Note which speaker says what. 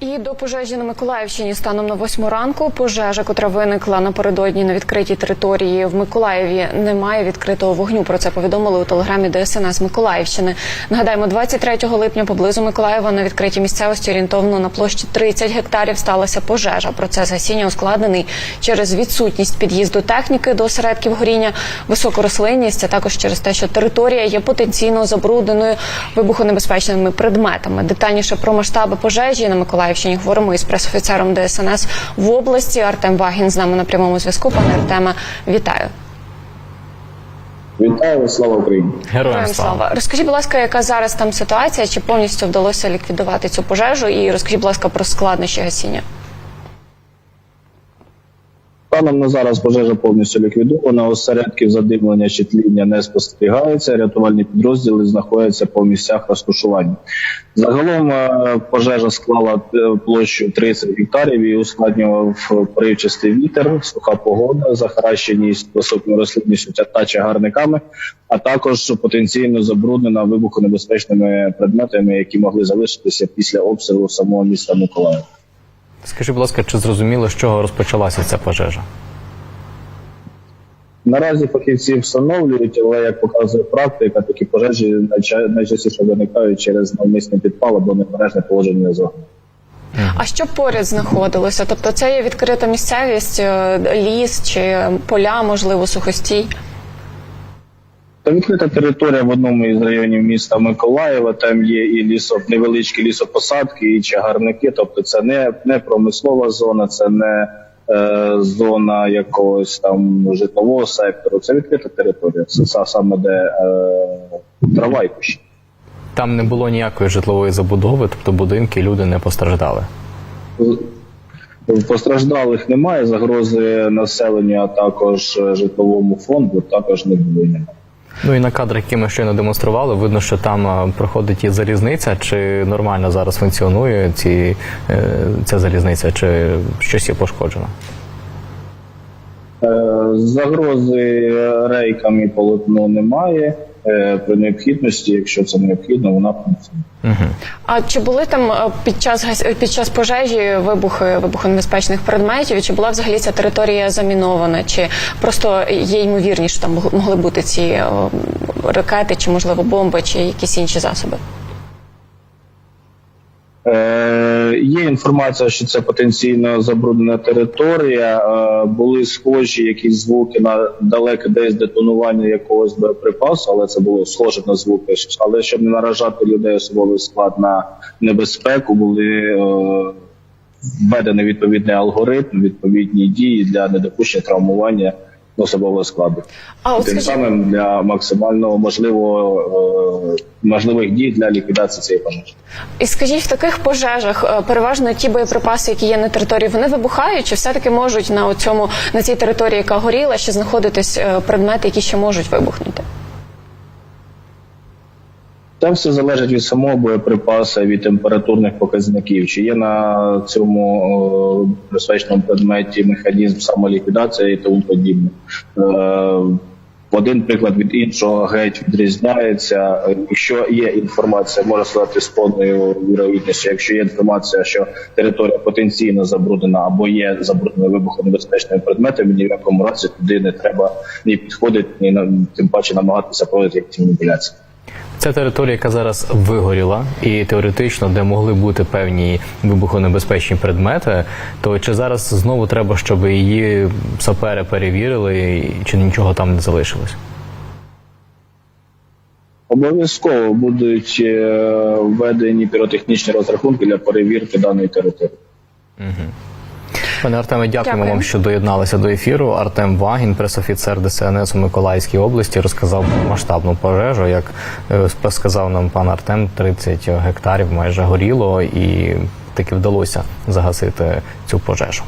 Speaker 1: І до пожежі на Миколаївщині станом на восьму ранку пожежа, котра виникла напередодні на відкритій території в Миколаєві, немає відкритого вогню. Про це повідомили у телеграмі ДСНС Миколаївщини. Нагадаємо, 23 липня поблизу Миколаєва на відкритій місцевості орієнтовно на площі 30 гектарів сталася пожежа. Процес гасіння ускладнений через відсутність під'їзду техніки до осередків горіння, високу рослинність, а також через те, що територія є потенційно забрудненою вибухонебезпечними предметами. Детальніше про масштаби пожежі на Миколаївщині говоримо із пресофіцером ДСНС в області. Артем Вагін з нами на прямому зв'язку. Пане Артеме, вітаю.
Speaker 2: Вітаю, слава Україні!
Speaker 3: Героям
Speaker 1: Героям
Speaker 3: слава.
Speaker 1: слава. Розкажіть, будь ласка, яка зараз там ситуація? Чи повністю вдалося ліквідувати цю пожежу? І розкажіть, будь ласка, про складнощі гасіння.
Speaker 2: Станом на зараз пожежа повністю ліквідована. Осередків задимлення чи тління не спостерігається. Рятувальні підрозділи знаходяться по місцях розташування. Загалом е, пожежа склала е, площу 30 гектарів і ускладнював поривчастий вітер, суха погода, захаращеність високою рослинністю та- чагарниками, а також потенційно забруднена вибухонебезпечними предметами, які могли залишитися після обстрілу самого міста Миколаїв.
Speaker 3: Скажіть, будь ласка, чи зрозуміло, з чого розпочалася ця пожежа?
Speaker 2: Наразі фахівці встановлюють, але як показує практика, такі пожежі найчастіше виникають через навмисний підпал або необережне положення зони.
Speaker 1: А що поряд знаходилося? Тобто, це є відкрита місцевість, е, ліс чи поля, можливо, сухостій.
Speaker 2: Та відкрита територія в одному із районів міста Миколаєва. Там є і лісо, невеличкі лісопосадки, і чагарники. Тобто, це не, не промислова зона, це не е, зона якогось там житлового сектору. Це відкрита територія. Це саме де е, трава і кущі.
Speaker 3: Там не було ніякої житлової забудови, тобто будинки, люди не постраждали.
Speaker 2: Постраждалих немає, загрози населення, а також е, житловому фонду також не було. немає.
Speaker 3: Ну і на кадрах, які ми щойно демонстрували, видно, що там проходить і залізниця, чи нормально зараз функціонує ці, е, ця залізниця, чи щось є пошкоджено.
Speaker 2: Е, Загрози рейками і полотну немає. Е, При необхідності, якщо це необхідно, вона функціонує.
Speaker 3: Угу.
Speaker 1: А чи були там е, під час е, під час пожежі вибухи вибухонебезпечних предметів? Чи була взагалі ця територія замінована? Чи просто є ймовірність, що там могли бути ці ракети, чи можливо бомби, чи якісь інші засоби?
Speaker 2: Е, Є інформація, що це потенційно забруднена територія. Е, Були схожі якісь звуки на далеке десь детонування якогось боєприпасу, але це було схоже на звуки. Але щоб не наражати людей особовий склад на небезпеку, були е, введений відповідний алгоритм, відповідні дії для недопущення травмування особового складу.
Speaker 1: А от
Speaker 2: Тим
Speaker 1: скажіть,
Speaker 2: самим для максимально можливого е, можливих дій для ліквідації цієї пожежі.
Speaker 1: і скажіть, в таких пожежах е, переважно ті боєприпаси, які є на території, вони вибухають, чи все таки можуть на цьому на цій території, яка горіла, ще знаходитись е, предмети, які ще можуть вибухнути?
Speaker 2: Це все залежить від самого боєприпаса, від температурних показників. Чи є на цьому е, безпечному предметі механізм самоліквідації і тому подібне. Е, один приклад від іншого геть відрізняється. Якщо є інформація, можна сказати з повною вірогідністю. Якщо є інформація, що територія потенційно забруднена або є забруднена вибухонебезпечними предметами, ні в якому разі туди не треба ні підходити, ні тим паче намагатися проводити якісь маніпуляції.
Speaker 3: Це територія, яка зараз вигоріла, і теоретично, де могли бути певні вибухонебезпечні предмети, то чи зараз знову треба, щоб її сапери перевірили, чи нічого там не залишилось?
Speaker 2: Обов'язково будуть е, введені піротехнічні розрахунки для перевірки даної території.
Speaker 3: Пане Артеме, дякуємо
Speaker 1: Дякую.
Speaker 3: вам, що доєдналися до ефіру. Артем Вагін, пресофіцер ДСНС у Миколаївській області, розказав масштабну пожежу. Як е, сказав нам пан Артем, 30 гектарів майже горіло, і таки вдалося загасити цю пожежу.